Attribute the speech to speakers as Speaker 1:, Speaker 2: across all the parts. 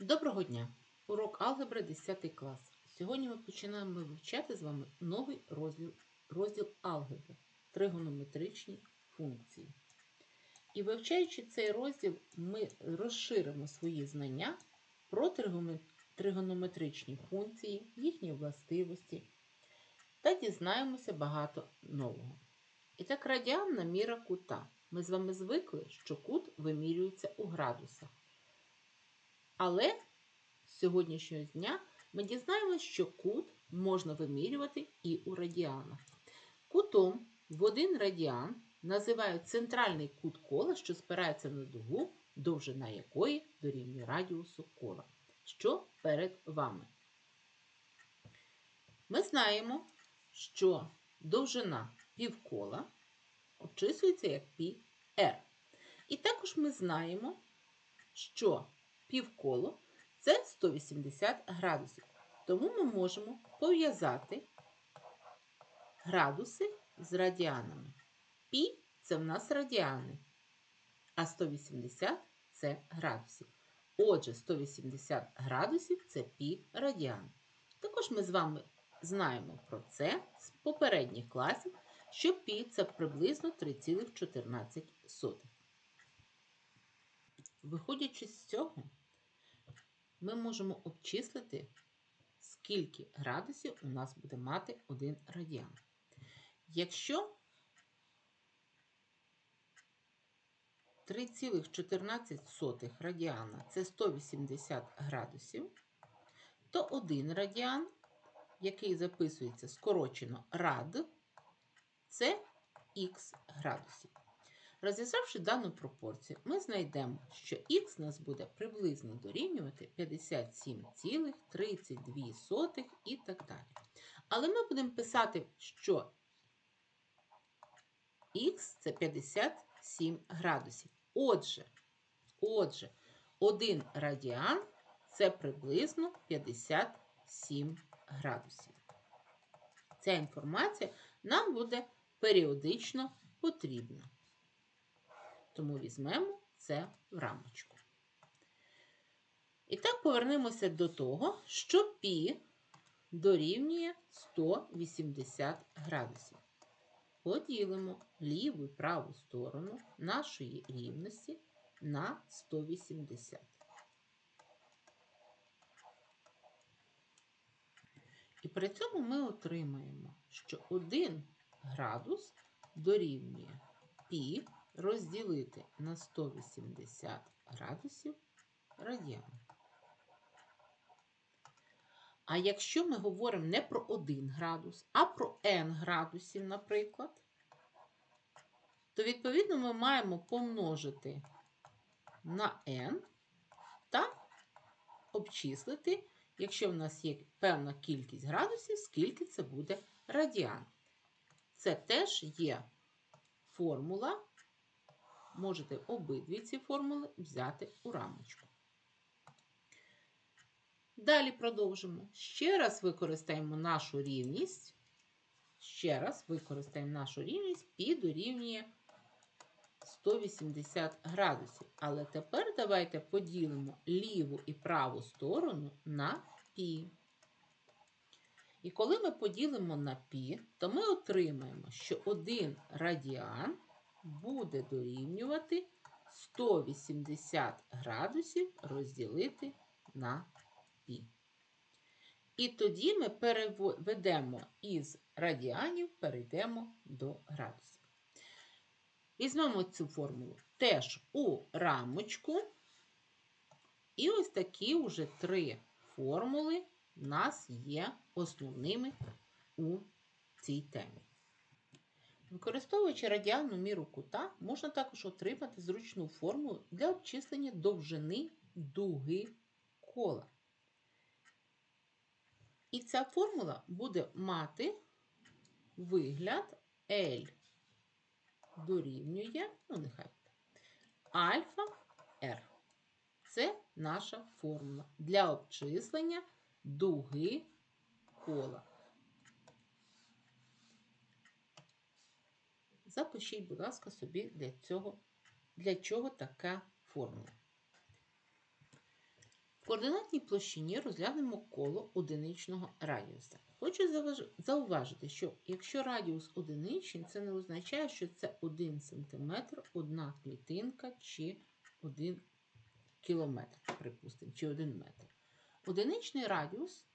Speaker 1: Доброго дня! Урок алгебри 10 клас. Сьогодні ми починаємо вивчати з вами новий розділ, розділ алгебри тригонометричні функції. І вивчаючи цей розділ, ми розширимо свої знання про тригонометричні функції, їхні властивості та дізнаємося багато нового. І так, радіанна міра кута. Ми з вами звикли, що кут вимірюється у градусах. Але з сьогоднішнього дня ми дізнаємося, що кут можна вимірювати і у радіанах. Кутом в один радіан називають центральний кут кола, що спирається на дугу, довжина якої дорівнює радіусу кола, що перед вами. Ми знаємо, що довжина півкола обчислюється як пі r. І також ми знаємо, що півколо це 180 градусів. Тому ми можемо пов'язати градуси з радіанами. Пі це в нас радіани, а 180 це градусів. Отже, 180 градусів це пі радіан. Також ми з вами знаємо про це з попередніх класів, що пі це приблизно 3,14. Виходячи з цього, ми можемо обчислити, скільки градусів у нас буде мати один радіан. Якщо 3,14 радіана це 180 градусів, то один радіан, який записується скорочено рад, це х градусів. Розв'язавши дану пропорцію, ми знайдемо, що х нас буде приблизно дорівнювати 57,32 і так далі. Але ми будемо писати, що х це 57 градусів. Отже, отже, 1 радіан це приблизно 57 градусів. Ця інформація нам буде періодично потрібна. Тому візьмемо це в рамочку. І так повернемося до того, що пі дорівнює 180 градусів. Поділимо ліву і праву сторону нашої рівності на 180. І при цьому ми отримаємо, що 1 градус дорівнює пі розділити на 180 градусів радіан. А якщо ми говоримо не про 1 градус, а про n градусів, наприклад, то відповідно ми маємо помножити на n та обчислити, якщо в нас є певна кількість градусів, скільки це буде радіан. Це теж є формула можете обидві ці формули взяти у рамочку. Далі продовжимо. Ще раз використаємо нашу рівність. Ще раз використаємо нашу рівність пі дорівнює 180 градусів. Але тепер давайте поділимо ліву і праву сторону на пі. І коли ми поділимо на пі, то ми отримаємо, що 1 радіан буде дорівнювати 180 градусів розділити на пі. І тоді ми переведемо із радіанів, перейдемо до градусів. Візьмемо цю формулу теж у рамочку. І ось такі вже три формули в нас є основними у цій темі. Використовуючи радіальну міру кута, можна також отримати зручну формулу для обчислення довжини дуги кола. І ця формула буде мати вигляд L дорівнює, ну нехай, альфа R. Це наша формула для обчислення дуги кола. Запишіть, будь ласка, собі для цього, для чого така формула. В координатній площині розглянемо коло одиничного радіуса. Хочу зауважити, що якщо радіус одиничний, це не означає, що це 1 см, одна клітинка чи 1 кілометр, припустимо, чи 1 метр. Одиничний радіус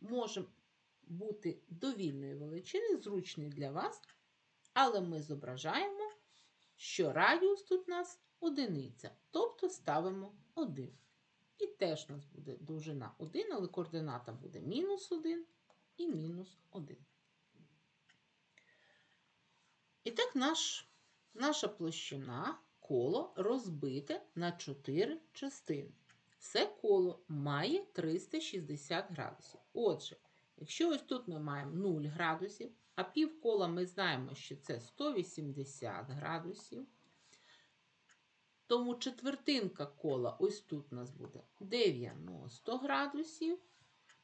Speaker 1: може бути довільної величини, зручний для вас, але ми зображаємо, що радіус тут у нас одиниця, тобто ставимо 1. І теж у нас буде довжина 1, але координата буде мінус 1 і мінус 1. І так наш, наша площина коло розбите на 4 частини. Все коло має 360 градусів. Отже, якщо ось тут ми маємо 0 градусів, а півкола ми знаємо, що це 180 градусів, тому четвертинка кола ось тут у нас буде 90 градусів.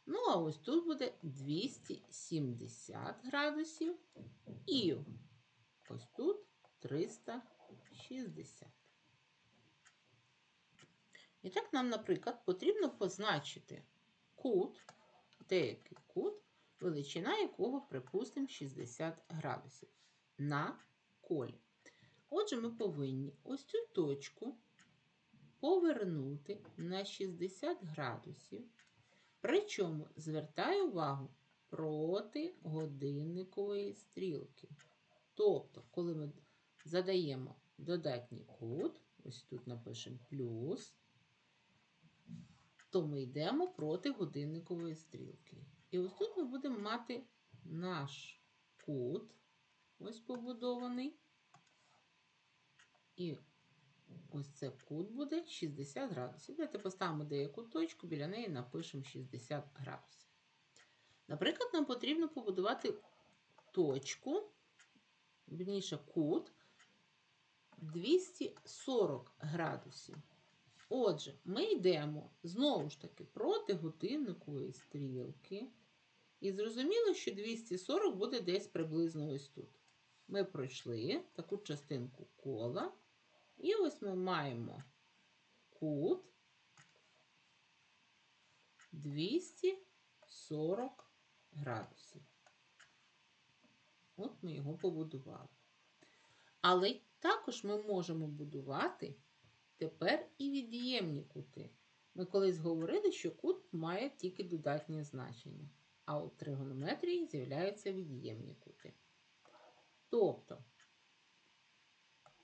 Speaker 1: Ну, а ось тут буде 270 градусів. І ось тут 360. І так нам, наприклад, потрібно позначити кут, деякий кут, величина якого, припустимо, 60 градусів на колі. Отже, ми повинні ось цю точку повернути на 60 градусів. Причому звертаю увагу проти годинникової стрілки. Тобто, коли ми задаємо додатній кут, ось тут напишемо плюс, то ми йдемо проти годинникової стрілки. І ось тут ми будемо мати наш кут, ось побудований. І ось це кут буде 60 градусів. Давайте поставимо деяку точку, біля неї напишемо 60 градусів. Наприклад, нам потрібно побудувати точку, вірніше кут 240 градусів. Отже, ми йдемо знову ж таки проти годинникової стрілки. І зрозуміло, що 240 буде десь приблизно ось тут. Ми пройшли таку частинку кола. І ось ми маємо кут 240 градусів. От ми його побудували. Але також ми можемо будувати тепер і від'ємні кути. Ми колись говорили, що кут має тільки додатнє значення, а у тригонометрії з'являються від'ємні кути. Тобто,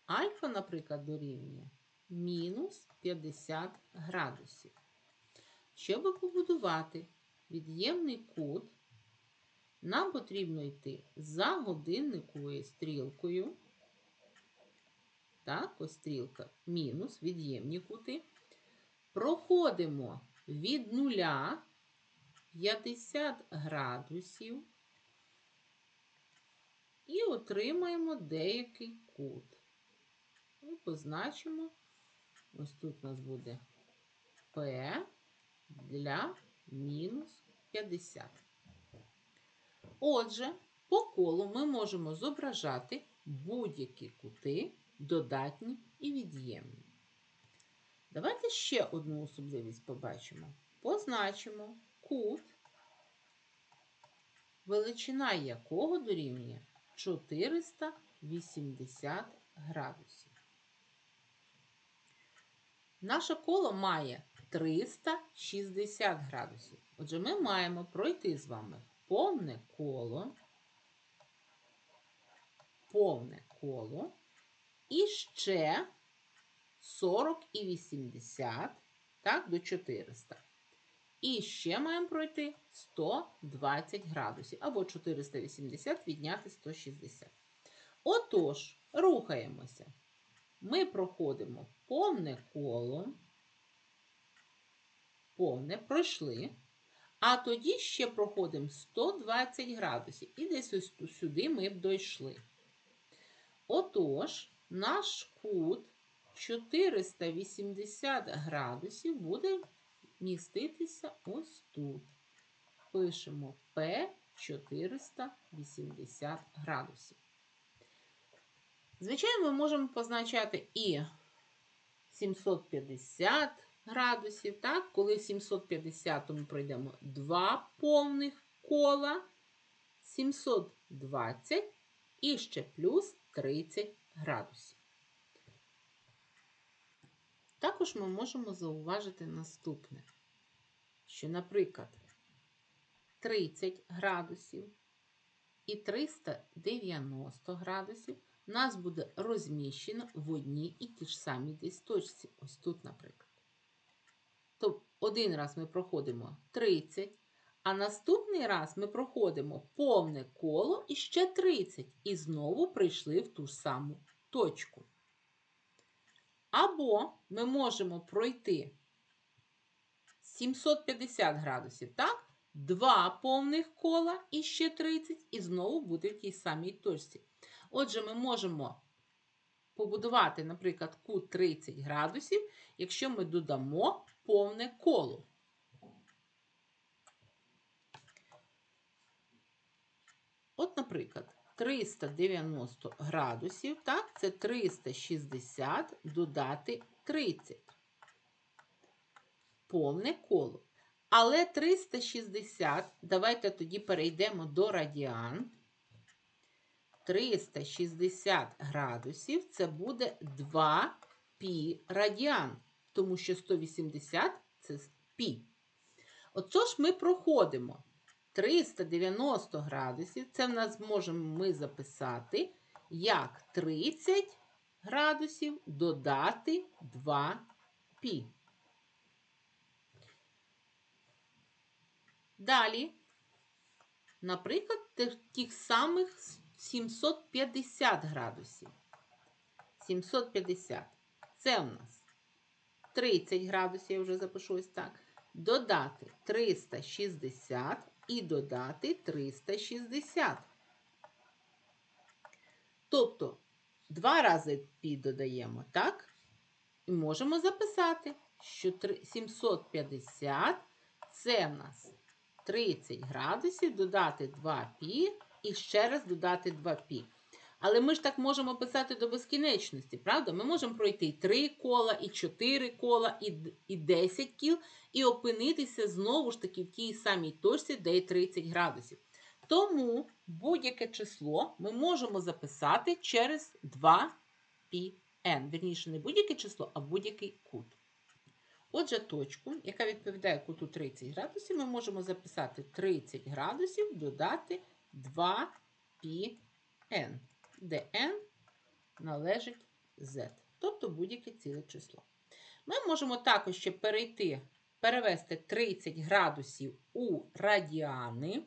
Speaker 1: альфа, наприклад, дорівнює мінус 50 градусів. Щоб побудувати від'ємний кут, нам потрібно йти за годинниковою стрілкою. Так, ось стрілка мінус від'ємні кути. Проходимо від нуля 50 градусів і отримаємо деякий кут. І позначимо, ось тут у нас буде P для мінус 50. Отже, по колу ми можемо зображати будь-які кути, додатні і від'ємні. Давайте ще одну особливість побачимо. Позначимо кут, величина якого дорівнює 480 градусів. Наше коло має 360 градусів. Отже, ми маємо пройти з вами повне коло, повне коло і ще 40 і 80, так, до 400. І ще маємо пройти 120 градусів, або 480 відняти 160. Отож, рухаємося. Ми проходимо повне коло, повне пройшли, а тоді ще проходимо 120 градусів. І десь ось сюди ми б дійшли. Отож, наш кут 480 градусів буде міститися ось тут. Пишемо P 480 градусів. Звичайно, ми можемо позначати і 750, градусів. Так? Коли в 750 ми пройдемо 2 повних кола, 720 і ще плюс 30 градусів. Також ми можемо зауважити наступне, що, наприклад, 30 градусів і 390 градусів нас буде розміщено в одній і ті ж самій десь. Ось тут, наприклад. То один раз ми проходимо 30, а наступний раз ми проходимо повне коло і ще 30, і знову прийшли в ту ж саму точку. Або ми можемо пройти 750 градусів, так? Два повних кола і ще 30, і знову бути в тій самій точці. Отже, ми можемо побудувати, наприклад, кут 30 градусів, якщо ми додамо повне коло. От, наприклад, 390 градусів, так, це 360 додати 30. Повне коло. Але 360, давайте тоді перейдемо до радіан. 360 градусів це буде 2 пі радіан, тому що 180 це пі. Оце ж ми проходимо 390 градусів, це в нас можемо ми записати як 30 градусів додати 2 пі. Далі, наприклад, тих самих 750 градусів. 750. Це у нас 30 градусів, я вже запишу ось так. Додати 360 і додати 360. Тобто, два рази пі додаємо, так? І можемо записати, що 750 це в нас 30 градусів, додати 2 пі і ще раз додати 2 пі. Але ми ж так можемо писати до безкінечності, правда? Ми можемо пройти і 3 кола, і 4 кола, і, і 10 кіл, і опинитися знову ж таки в тій самій точці, де і 30 градусів. Тому будь-яке число ми можемо записати через 2 πn. Вірніше, не будь-яке число, а будь-який кут. Отже, точку, яка відповідає куту 30 градусів, ми можемо записати 30 градусів, додати 2 πn, де n належить z, тобто будь-яке ціле число. Ми можемо також ще перейти, перевести 30 градусів у радіани.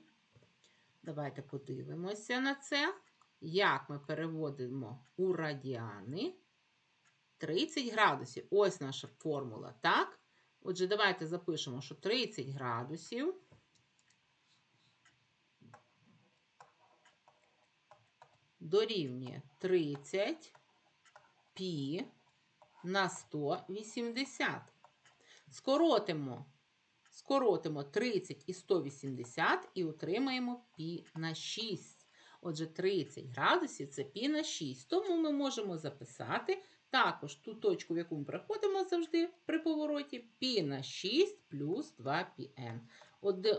Speaker 1: Давайте подивимося на це. Як ми переводимо у радіани 30 градусів. Ось наша формула, так? Отже, давайте запишемо, що 30 градусів дорівнює 30 пі на 180. Скоротимо, скоротимо 30 і 180 і отримаємо пі на 6. Отже, 30 градусів це пі на 6. Тому ми можемо записати також ту точку, в яку ми приходимо завжди при повороті, пі на 6 плюс 2 πn.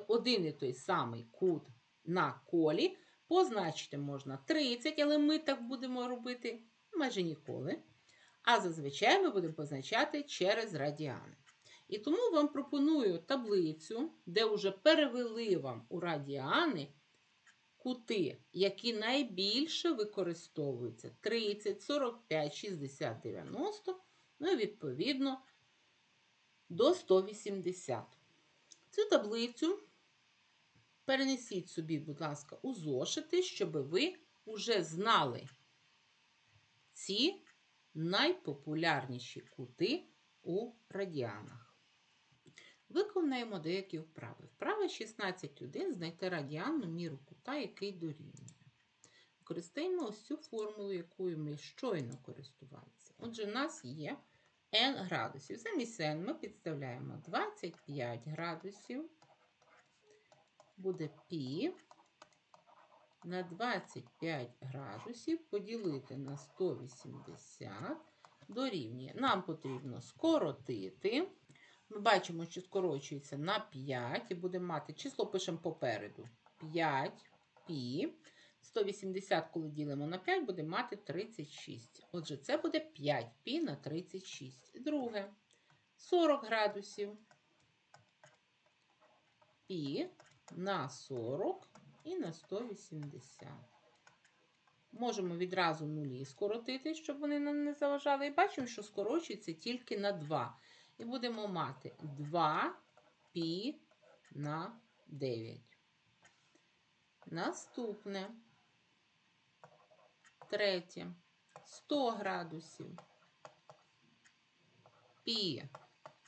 Speaker 1: Один і той самий кут на колі. Позначити можна 30, але ми так будемо робити майже ніколи. А зазвичай ми будемо позначати через радіани. І тому вам пропоную таблицю, де вже перевели вам у радіани кути, які найбільше використовуються 30, 45, 60, 90, ну і відповідно до 180. Цю таблицю перенесіть собі, будь ласка, у зошити, щоб ви вже знали ці найпопулярніші кути у радіанах. Виконаємо деякі вправи. Вправа 16.1 знайти радіанну міру кута, який дорівнює. Використаємо ось цю формулу, якою ми щойно користувалися. Отже, у нас є n градусів. Замість n ми підставляємо 25 градусів, буде π на 25 градусів поділити на 180 дорівнює. Нам потрібно скоротити. Ми бачимо, що скорочується на 5 і будемо мати число пишемо попереду. 5 пі. 180, коли ділимо на 5, будемо мати 36. Отже, це буде 5 пі на 36. Друге. 40 градусів. Пі на 40 і на 180. Можемо відразу нулі скоротити, щоб вони нам не заважали. І бачимо, що скорочується тільки на 2. І будемо мати 2 пі на 9. Наступне. Третє. 100 градусів. Пі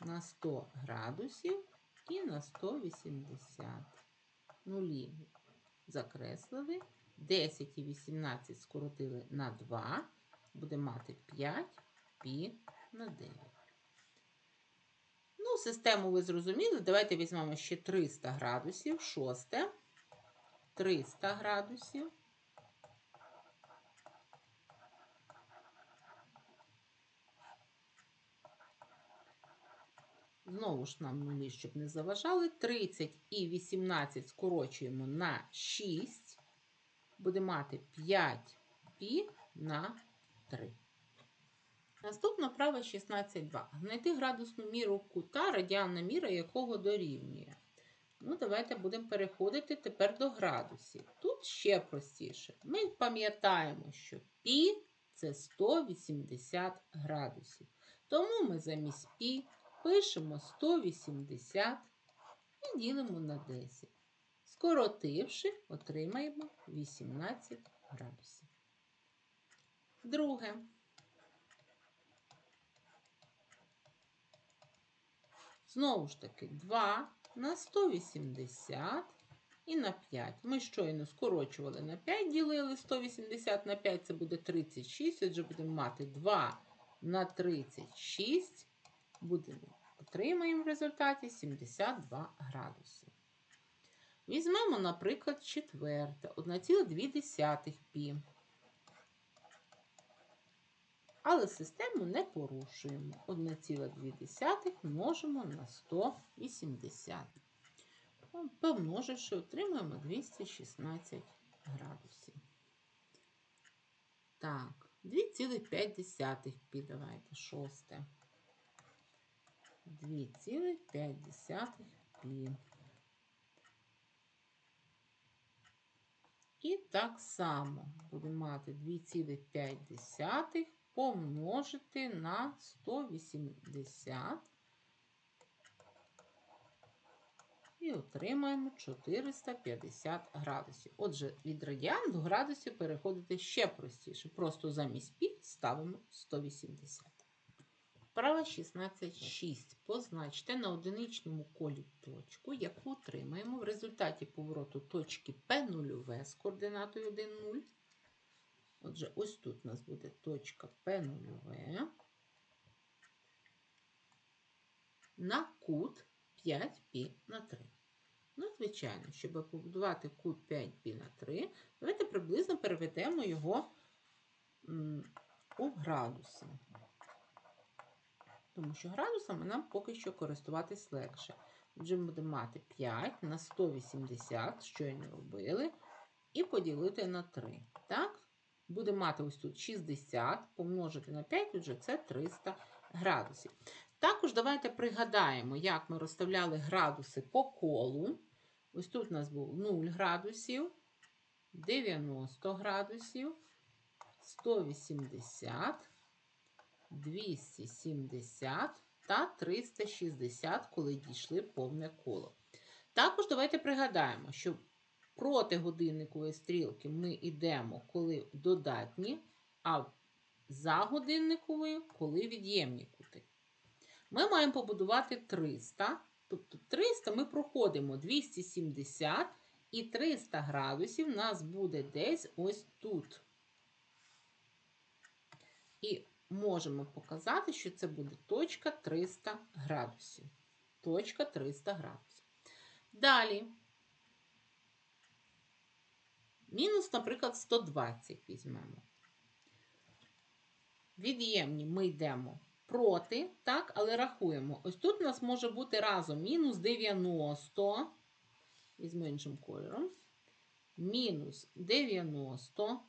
Speaker 1: на 100 градусів і на 180. Нулі закреслили. 10 і 18 скоротили на 2. Буде мати 5 пі на 9. Ну, систему ви зрозуміли. Давайте візьмемо ще 300 градусів. Шосте. 300 градусів. Знову ж нам нулі, щоб не заважали. 30 і 18 скорочуємо на 6. Буде мати 5 пі на 3. Наступна права 16.2. Знайти градусну міру кута, радіальна міра якого дорівнює. Ну, давайте будемо переходити тепер до градусів. Тут ще простіше. Ми пам'ятаємо, що пі це 180 градусів. Тому ми замість пі пишемо 180 і ділимо на 10. Скоротивши, отримаємо 18 градусів. Друге. Знову ж таки, 2 на 180 і на 5. Ми щойно скорочували на 5, ділили 180 на 5, це буде 36. Отже, будемо мати 2 на 36. Будемо, отримаємо в результаті 72 градуси. Візьмемо, наприклад, четверте, 1,2 пі. Але систему не порушуємо. 1,2 множимо на 180. Помноживши, отримаємо 216 градусів. Так, 2,5 пі. Давайте шосте. 2,5 пі. І так само будемо мати 2,5 помножити на 180 і отримаємо 450 градусів. Отже, від радіан до градусів переходити ще простіше. Просто замість пі ставимо 180. Вправа 16.6. Позначте на одиничному колі точку, яку отримаємо в результаті повороту точки P0 з координатою 1, 0. Отже, ось тут у нас буде точка P0 на кут 5π на 3. Ну, звичайно, щоб побудувати кут 5π на 3, давайте приблизно переведемо його у градуси. Тому що градусами нам поки що користуватись легше. Отже, будемо мати 5 на 180, що і не робили, і поділити на 3. Так? Будемо мати ось тут 60, помножити на 5, отже, це 300 градусів. Також давайте пригадаємо, як ми розставляли градуси по колу. Ось тут у нас був 0 градусів, 90 градусів, 180, 270 та 360, коли дійшли повне коло. Також давайте пригадаємо, що проти годинникової стрілки ми йдемо, коли додатні, а за годинниковою, коли від'ємні кути. Ми маємо побудувати 300, тобто 300 ми проходимо 270 і 300 градусів у нас буде десь ось тут. І можемо показати, що це буде точка 300 градусів. Точка 300 градусів. Далі. Мінус, наприклад, 120 візьмемо. Від'ємні ми йдемо проти, так, але рахуємо. Ось тут у нас може бути разом мінус 90, візьму іншим кольором, мінус 90,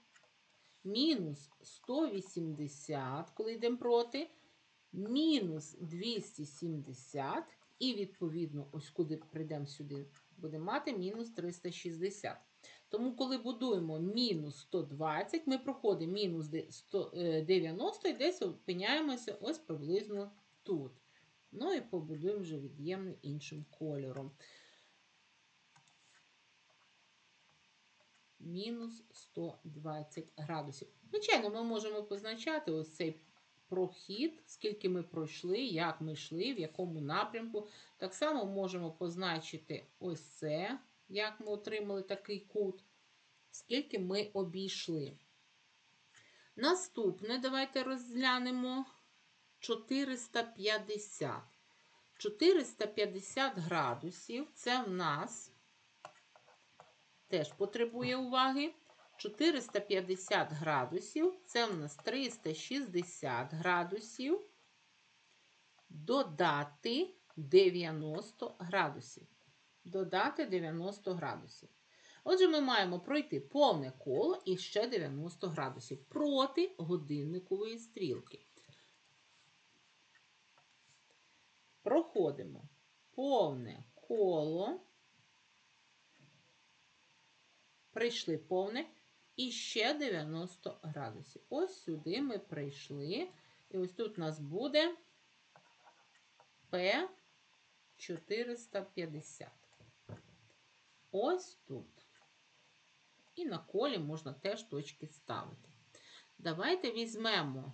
Speaker 1: мінус 180, коли йдемо проти, мінус 270, і відповідно, ось куди прийдемо сюди, будемо мати мінус 360. Тому, коли будуємо мінус 120, ми проходимо мінус де- 100, е, 90 і десь опиняємося ось приблизно тут. Ну і побудуємо вже від'ємний іншим кольором. Мінус 120 градусів. Звичайно, ми можемо позначати ось цей прохід, скільки ми пройшли, як ми йшли, в якому напрямку. Так само можемо позначити ось це, як ми отримали такий кут, скільки ми обійшли. Наступне, давайте розглянемо 450. 450 градусів це в нас теж потребує уваги. 450 градусів це в нас 360 градусів. Додати 90 градусів. Додати 90 градусів. Отже, ми маємо пройти повне коло і ще 90 градусів проти годинникової стрілки. Проходимо повне коло. Прийшли повне і ще 90 градусів. Ось сюди ми прийшли. І ось тут у нас буде П 450. Ось тут. І на колі можна теж точки ставити. Давайте візьмемо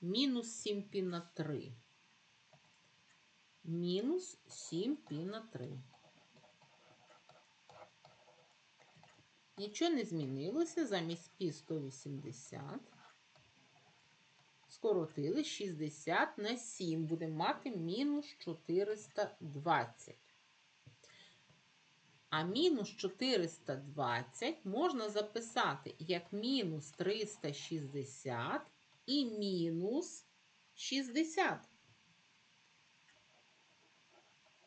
Speaker 1: мінус 7 пі на 3. Мінус 7 пі на 3. Нічого не змінилося. Замість пі 180. Скоротили 60 на 7. Будемо мати мінус 420. А мінус 420 можна записати як мінус 360 і мінус 60.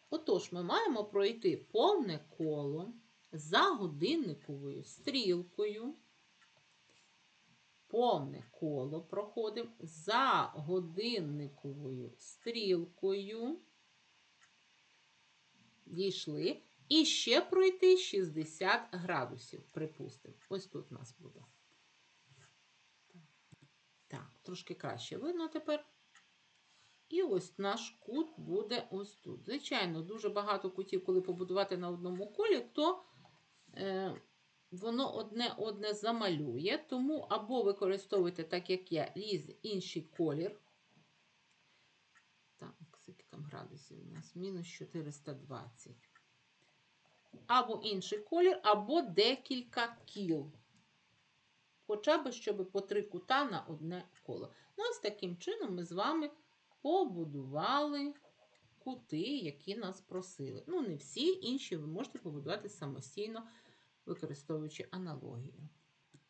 Speaker 1: Отож, ми маємо пройти повне коло за годинниковою стрілкою. Повне коло проходимо за годинниковою стрілкою. Дійшли. І ще пройти 60 градусів, припустимо. Ось тут у нас буде. Так, трошки краще видно тепер. І ось наш кут буде ось тут. Звичайно, дуже багато кутів, коли побудувати на одному колі, то воно одне одне замалює. Тому або використовуйте, так як я, різ інший колір. Так, скільки там градусів у нас? Мінус 420 або інший колір, або декілька кіл. Хоча б, щоб по три кута на одне коло. Ну, ось таким чином ми з вами побудували кути, які нас просили. Ну, не всі, інші ви можете побудувати самостійно, використовуючи аналогію.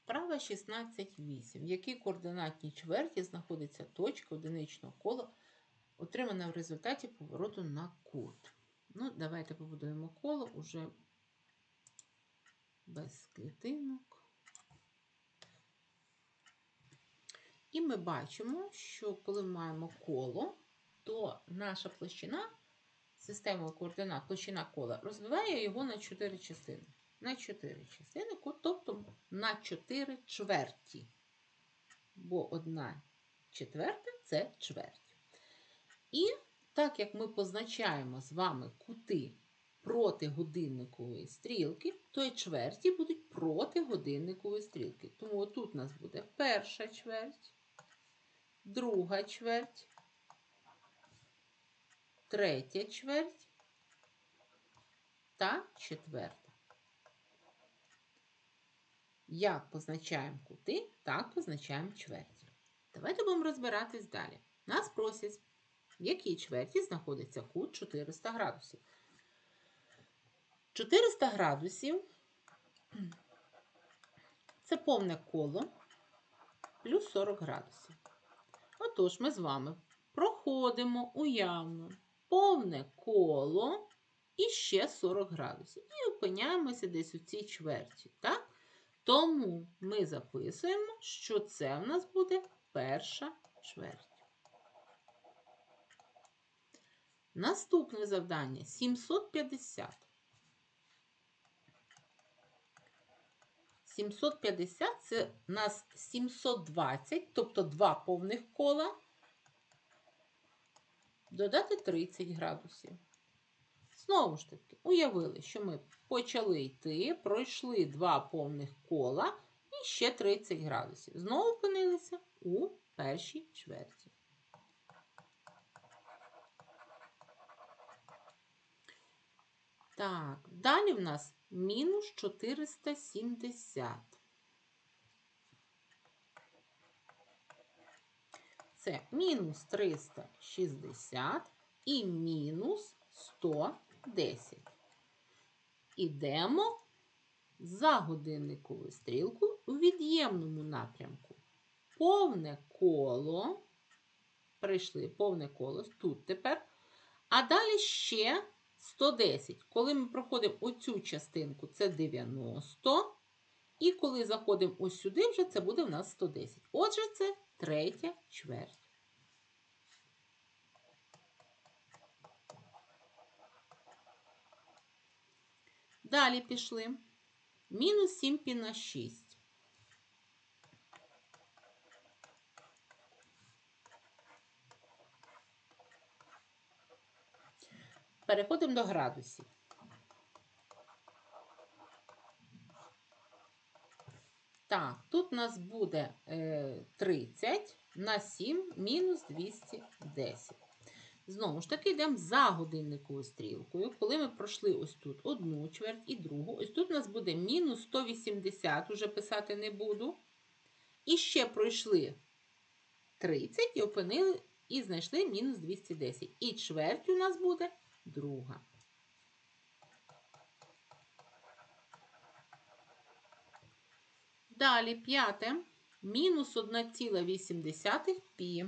Speaker 1: Права 16.8. В якій координатній чверті знаходиться точка одиничного кола, отримана в результаті повороту на кут. Ну, давайте побудуємо коло уже без клітинок. І ми бачимо, що коли маємо коло, то наша площина, система координат, площина кола, розбиває його на 4 частини. На 4 частини, тобто на 4 чверті. Бо одна четверта це чверть. І так як ми позначаємо з вами кути проти годинникової стрілки, то і чверті будуть проти годинникової стрілки. Тому отут у нас буде перша чверть, друга чверть, третя чверть та четверта. Як позначаємо кути, так позначаємо чверті. Давайте будемо розбиратись далі. Нас просять в якій чверті знаходиться кут 400 градусів. 400 градусів це повне коло плюс 40 градусів. Отож, ми з вами проходимо уявно повне коло і ще 40 градусів. І опиняємося десь у цій чверті. Так? Тому ми записуємо, що це в нас буде перша чверть. Наступне завдання 750. 750 це у нас 720, тобто два повних кола. Додати 30 градусів. Знову ж таки, уявили, що ми почали йти, пройшли два повних кола і ще 30 градусів. Знову опинилися у першій чверті. Так, далі в нас мінус 470. Це мінус 360 і мінус 110. Ідемо за годинниковою стрілкою у від'ємному напрямку. Повне коло. Прийшли повне коло тут тепер. А далі ще 110. Коли ми проходимо оцю частинку, це 90. І коли заходимо ось сюди, вже це буде в нас 110. Отже, це третя чверть. Далі пішли. Мінус 7 пі на 6. Переходимо до градусів. Так, тут у нас буде е, 30 на 7 мінус 210. Знову ж таки, йдемо за годинниковою стрілкою. Коли ми пройшли ось тут одну чверть і другу, ось тут у нас буде мінус 180, уже писати не буду. І ще пройшли 30 і опинили, і знайшли мінус 210. І чверть у нас буде друга. Далі п'яте. Мінус 1,8 пі.